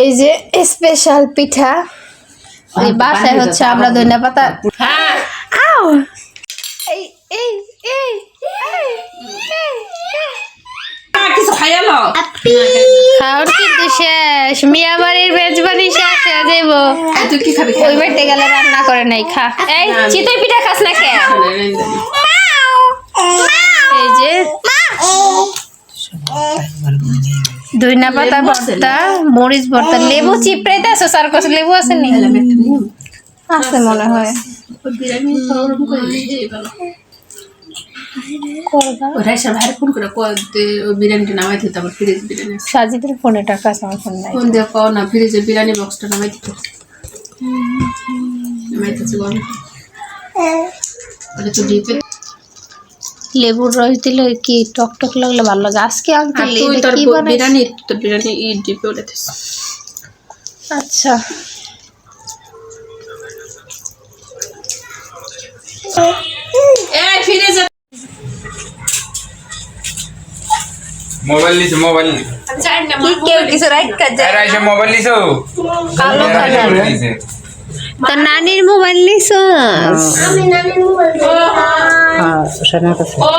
এই যে স্পেশাল পিঠা। এই বাসায় হচ্ছে আমরা ধনিয়া পাতা। হ্যাঁ। আও এই এই এই খাইয়ালো খাওয়ার কিন্তু শেষ। মেজবানি শেষ হয়ে যাইব। কি ওই বেটে গেলে রান্না করে নাই খা। এই চিতই পিঠা খাস না কে? এই যে ধনিয়া পাতা ভর্তা মরিচ ভর্তা। লেবু চিপড়াইতে আসো স্যার কাছে লেবু আছে নি? আছে মনে হয়। ফোন বিরিয়ানি আছে। সাজিদের ফোনে টাকা আছে আমার ফোন নাই। ফোন দিয়ে কও না ফ্রিজে বিরিয়ানি বক্সটা নামাই দিতে। নামাই দিতে বল। তো ডিপে লেবুর রস দিলে কি টক টক লাগলে ভালো লাগে আজকে আনতে আর তুই তোর কি বানাইছিস? বিরিয়ানি তোর বিরিয়ানি ই ডিপে উঠেছিস আচ্ছা এই ফ্রিজে মোবাইল নিছো মোবাইল জানি না কি কেউ কিছু রাখা যায় আরে এসে মোবাইল নিছো কালো কালার নিছে তো নানির মোবাইল নিছস? ও।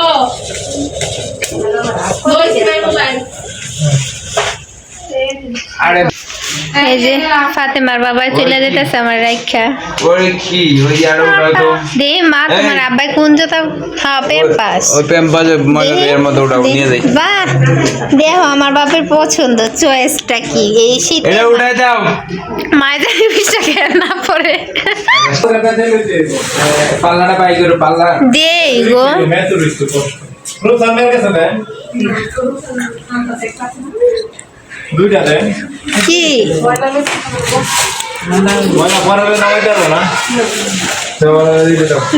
বলছি না ও আরে এই যে ফাতেমার বাবাই চলে যেতেছে আমার রাইখা। ওই কি? ওই আর ওটা তো দে মা তোমার। আব্বাই কোন জোতা হ্যাঁ পেম্পাস ওই প্যাম্পাস মজা এর মধ্যে ওটা নিয়ে যাই। বাহ দেখো আমার বাপের পছন্দ চয়েসটা কি? এই শীতে এটা উঠাই দাও। মায়েদের বিষটা খেয়ে না পড়ে। পাল্লাটা পাই করো পাল্লা। দে গো। দুইটা দেন কি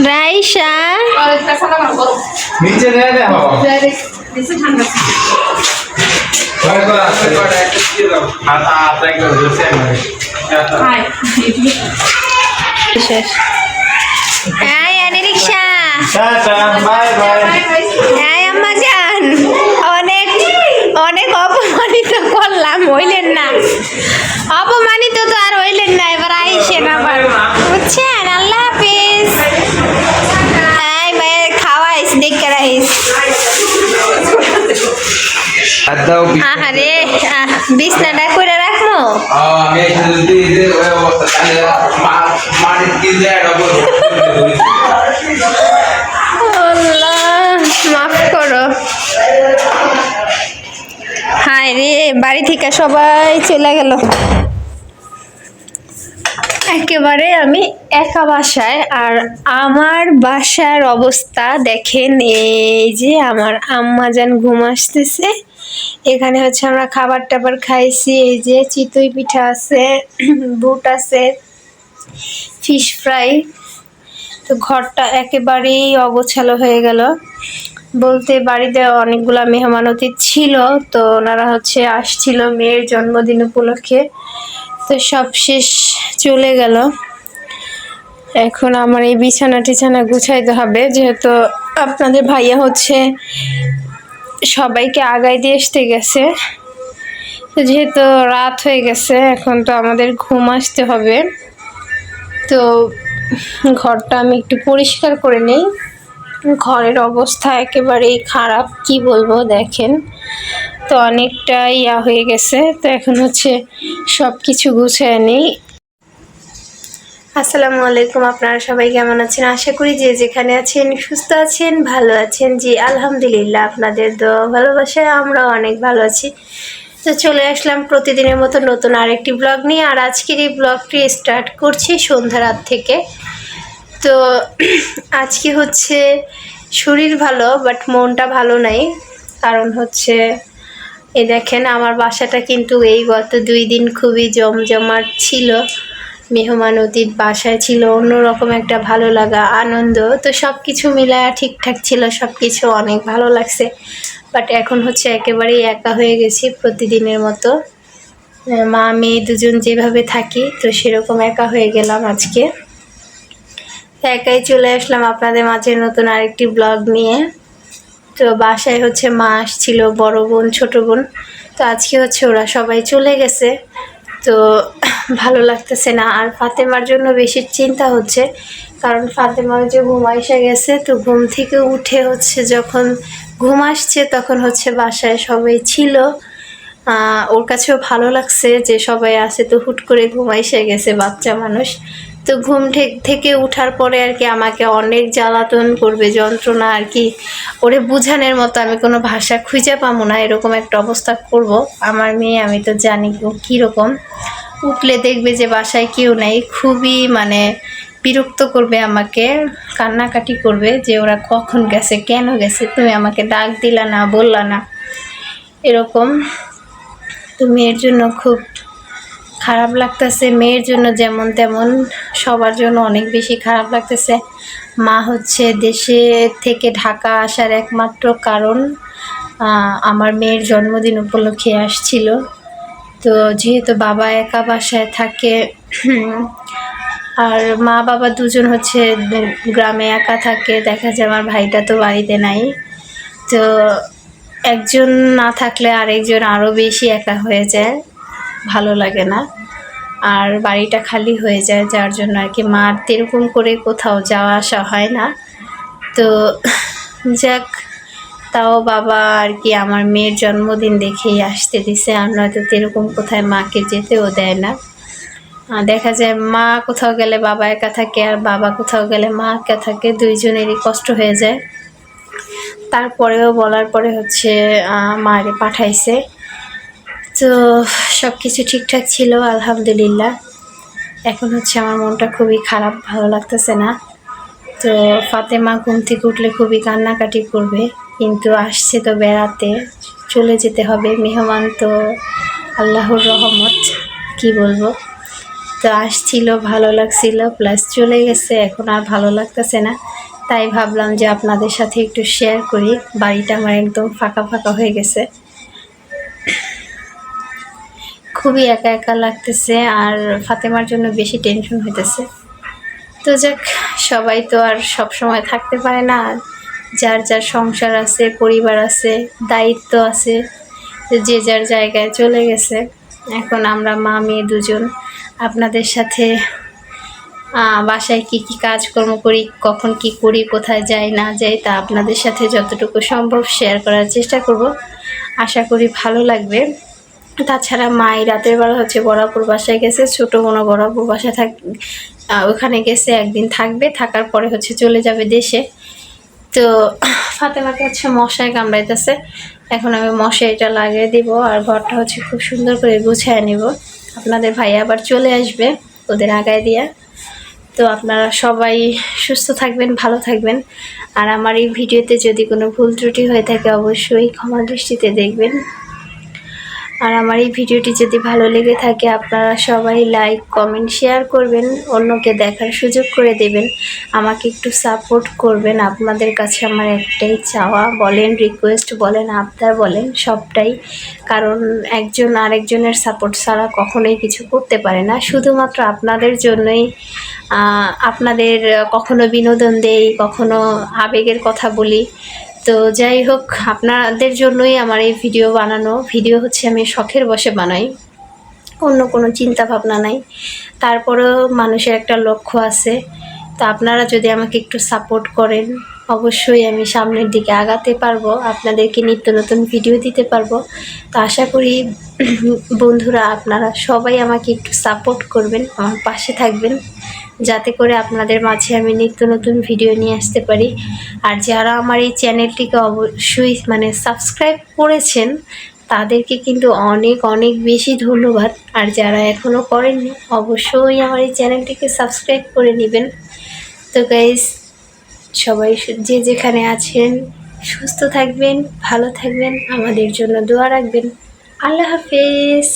রাইসা নিচে দেয়া দে শেষ। রিক্সা। Tata bye bye. আহারে আহ, বিছনাটা করে রাখব? আমি যদি অবস্থা তাহলে মাটির কি যায় মাফ করো। হায় রে বাড়ি থেকে সবাই চলে গেল। একেবারে আমি একা বাসায় আর আমার বাসার অবস্থা দেখেন, এই যে আমার আম্মা যান ঘুম আসতেছে। এখানে হচ্ছে আমরা খাবার টাবার খাইছি, এই যে চিতই পিঠা আছে, বুট আছে, ফিশ ফ্রাই। তো ঘরটা একেবারেই অগোছালো হয়ে গেল। বলতে বাড়িতে অনেকগুলো মেহমান ছিল, তো ওনারা হচ্ছে আসছিল মেয়ের জন্মদিন উপলক্ষে। তো সব শেষ চলে গেল। এখন আমার এই বিছানা টিছানা গুছাইতে হবে, যেহেতু আপনাদের ভাইয়া হচ্ছে সবাইকে আগাই দিয়ে আসতে গেছে। যেহেতু রাত হয়ে গেছে, এখন তো আমাদের ঘুম আসতে হবে। তো ঘরটা আমি একটু পরিষ্কার করে নেই। ঘরের অবস্থা একেবারেই খারাপ, কি বলব দেখেন। তো অনেকটা ইয়া হয়ে গেছে। তো এখন হচ্ছে সব কিছু গুছিয়ে নেই। আসসালামু আলাইকুম, আপনারা সবাই কেমন আছেন? আশা করি যে যেখানে আছেন সুস্থ আছেন, ভালো আছেন। জি, আলহামদুলিল্লাহ, আপনাদের দোয়া ভালোবাসায় আমরা অনেক ভালো আছি। তো চলে আসলাম প্রতিদিনের মতো নতুন আরেকটি ব্লগ নিয়ে, আর আজকের এই ব্লগটি স্টার্ট করছি সন্ধ্যা রাত থেকে। তো আজকে হচ্ছে শরীর ভালো, বাট মনটা ভালো নাই। কারণ হচ্ছে এ দেখেন, আমার বাসাটা কিন্তু এই গত দুই দিন খুবই জমজমাট ছিল। মেহমান অতীত বাসায় ছিল, অন্যরকম একটা ভালো লাগা, আনন্দ। তো সব কিছু মিলায়া ঠিকঠাক ছিল সব কিছু অনেক ভালো লাগছে। বাট এখন হচ্ছে একেবারেই একা হয়ে গেছি প্রতিদিনের মতো। মা, মেয়ে দুজন যেভাবে থাকি, তো সেরকম একা হয়ে গেলাম আজকে। একাই চলে আসলাম আপনাদের মাঝে নতুন আরেকটি ব্লগ নিয়ে। তো বাসায় হচ্ছে মা আসছিল, বড় বোন, ছোট বোন। তো আজকে হচ্ছে ওরা সবাই চলে গেছে। তো ভালো লাগতেছে না। আর ফাতেমার জন্য বেশি চিন্তা হচ্ছে। কারণ ফাতেমার যে ঘুম এসে গেছে, তো ঘুম থেকে উঠে হচ্ছে যখন ঘুম আসছে, তখন হচ্ছে বাসায় সবাই ছিল। ওর কাছেও ভালো লাগছে যে সবাই আছে তো হুট করে ঘুম গেছে, বাচ্চা মানুষ। তো ঘুম থেকে উঠার পরে আর কি আমাকে অনেক জ্বালাতন করবে, যন্ত্রণা আর কি। ওরে বুঝানোর মতো আমি কোনো ভাষা খুঁজে পাবো না, এরকম একটা অবস্থা করব। আমার মেয়ে, আমি তো জানি কীরকম। উঠলে দেখবে যে বাসায় কেউ নেই, খুবই মানে বিরক্ত করবে আমাকে, কান্নাকাটি করবে যে ওরা কখন গেছে, কেন গেছে, তুমি আমাকে ডাক দিলা না, বললা না। এরকম। তো মেয়ের জন্য খুব খারাপ লাগতেছে, মেয়ের জন্য যেমন তেমন, সবার জন্য অনেক বেশি খারাপ লাগতেছে। মা হচ্ছে দেশে থেকে ঢাকা আসার একমাত্র কারণ আমার মেয়ের জন্মদিন উপলক্ষে আসছিল। তো যেহেতু বাবা একা বাসায় থাকে, আর মা বাবা দুজন হচ্ছে গ্রামে একা থাকে, দেখা যায় আমার ভাইটা তো বাড়িতে নাই। তো একজন না থাকলে আরেকজন আরও বেশি একা হয়ে যায়। ভালো লাগে না। আর বাড়িটা খালি হয়ে যায়, যার জন্য আর কি মার এরকম করে কোথাও যাওয়া আসা হয় না। তো যাক, তাও বাবা আর কি আমার মেয়ের জন্মদিন দেখেই আসতে দিছে। আর নয়তো তো এরকম কোথায় মাকে যেতেও দেয় না। দেখা যায় মা কোথাও গেলে বাবা একা থাকে আর বাবা কোথাও গেলে মা একা থাকে। দুইজনেরই কষ্ট হয়ে যায়। তারপরেও বলার পরে হচ্ছে মারে পাঠাইছে। তো সব কিছু ঠিকঠাক ছিল, আলহামদুলিল্লাহ। এখন হচ্ছে আমার মনটা খুবই খারাপ, ভালো লাগতেছে না। তো ফাতেমা ঘুম থেকে উঠলে খুবই কান্নাকাটি করবে, কিন্তু আসছে তো বেড়াতে, চলে যেতে হবে। মেহমান তো আল্লাহর রহমত, কি বলব। তো আসছিল, ভালো লাগছিল প্লাস চলে গেছে, এখন আর ভালো লাগতেছে না। তাই ভাবলাম যে আপনাদের সাথে একটু শেয়ার করি, বাড়িটা আমার একদম ফাঁকা ফাঁকা হয়ে গেছে। খুবই একা একা লাগতেছে আর ফাতেমার জন্য বেশি টেনশন হইতেছে। তো যাক, সবাই তো আর সব সময় থাকতে পারে না। যার যার সংসার আছে, পরিবার আছে, দায়িত্ব আছে, যে যার জায়গায় চলে গেছে। এখন আমরা মা, মেয়ে দুজন। আপনাদের সাথে বাসায় কি কি কাজকর্ম করি, কখন কি করি, কোথায় যাই, না যাই, তা আপনাদের সাথে যতটুকু সম্ভব শেয়ার করার চেষ্টা করব। আশা করি ভালো লাগবে। তাছাড়া মাই রাতের বেলা হচ্ছে বড়াপুর বাসায় গেছে, ছোটো বোনো বড়াপুর বাসায় থাক ওখানে গেছে, একদিন থাকবে, থাকার পরে হচ্ছে চলে যাবে দেশে। তো ফাতেমাকে হচ্ছে মশায় কামড়াইতেছে। এখন আমি মশারিটা লাগিয়ে দিব আর ঘরটা হচ্ছে খুব সুন্দর করে গুছিয়ে নিব। আপনাদের ভাই আবার চলে আসবে ওদের আগায় দিয়া। তো আপনারা সবাই সুস্থ থাকবেন, ভালো থাকবেন। আর আমার এই ভিডিওতে যদি কোনো ভুল ত্রুটি হয়ে থাকে অবশ্যই ক্ষমা দৃষ্টিতে দেখবেন। আর আমার এই ভিডিওটি যদি ভালো লেগে থাকে, আপনারা সবাই লাইক কমেন্ট শেয়ার করবেন, অন্যকে দেখার সুযোগ করে দেবেন। আমাকে একটু সাপোর্ট করবেন। আপনাদের কাছে আমার একটাই চাওয়া, বলেন রিকোয়েস্ট বলেন, আবদার বলেন, সবটাই। কারণ একজন আরেকজনের সাপোর্ট ছাড়া কখনোই কিছু করতে পারে না। শুধুমাত্র আপনাদের জন্যই আপনাদের কখনো বিনোদন দেই, কখনো আবেগের কথা বলি। তো যাই হোক, আপনাদের জন্যই আমার এই ভিডিও বানানো। ভিডিও হচ্ছে আমি শখের বসে বানাই। অন্য কোনো চিন্তা ভাবনা নাই। তারপরেও মানুষের একটা লক্ষ্য আছে। তো আপনারা যদি আমাকে একটু সাপোর্ট করেন, অবশ্যই আমি সামনের দিকে আগাতে পারব, আপনাদেরকে নিত্য নতুন ভিডিও দিতে পারব। তো আশা করি বন্ধুরা, আপনারা সবাই আমাকে একটু সাপোর্ট করবেন, আমার পাশে থাকবেন। যাতে করে আপনাদের মাঝে আমি নিত্য নতুন ভিডিও নিয়ে আসতে পারি। আর যারা আমার এই চ্যানেলটিকে অবশ্যই মানে সাবস্ক্রাইব করেছেন, তাদেরকে কিন্তু অনেক অনেক বেশি ধন্যবাদ। আর যারা এখনও করেননি, অবশ্যই আমার এই চ্যানেলটিকে সাবস্ক্রাইব করে নেবেন। তো গাইজ সবাই যে যেখানে আছেন, সুস্থ থাকবেন, ভালো থাকবেন, আমাদের জন্য দোয়া রাখবেন। আল্লাহ হাফেজ।